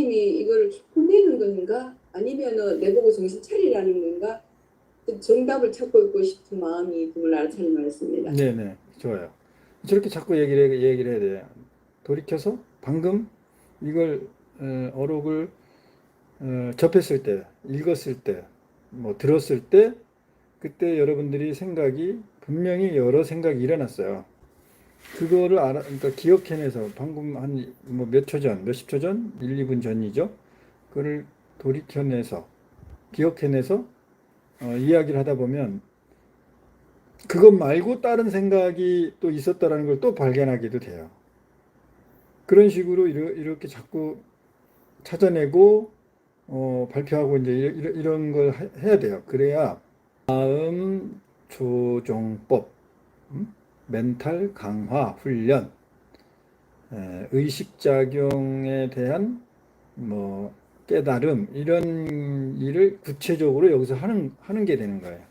목사님이 이걸 혼내는 건가? 아니면은 내보고 정신 차리라는 건가? 그 정답을 찾고 있고 싶은 마음이 정말 알차는 말씀입니다. 네네 좋아요. 저렇게 자꾸 얘기를 해- 얘기를 해야 돼요. 돌이켜서 방금 이걸 어, 어록을 어, 접했을 때, 읽었을 때, 뭐 들었을 때 그때 여러분들이 생각이 분명히 여러 생각이 일어났어요. 그거를 알아, 그러니까 기억해내서 방금 한 뭐 몇 초 전, 몇십 초 전, 1, 2분 전이죠. 그거를 돌이켜내서 기억해내서 어, 이야기를 하다 보면 그것 말고 다른 생각이 또 있었다라는 걸 또 발견하기도 돼요. 그런 식으로 이렇게 자꾸 찾아내고 어, 발표하고 이제 이- 이런, 이런 걸 하- 해야 돼요. 그래야 마음 조종법, 음? 멘탈 강화 훈련, 에, 의식작용에 대한 뭐 깨달음 이런 일을 구체적으로 여기서 하는 하는 게 되는 거예요.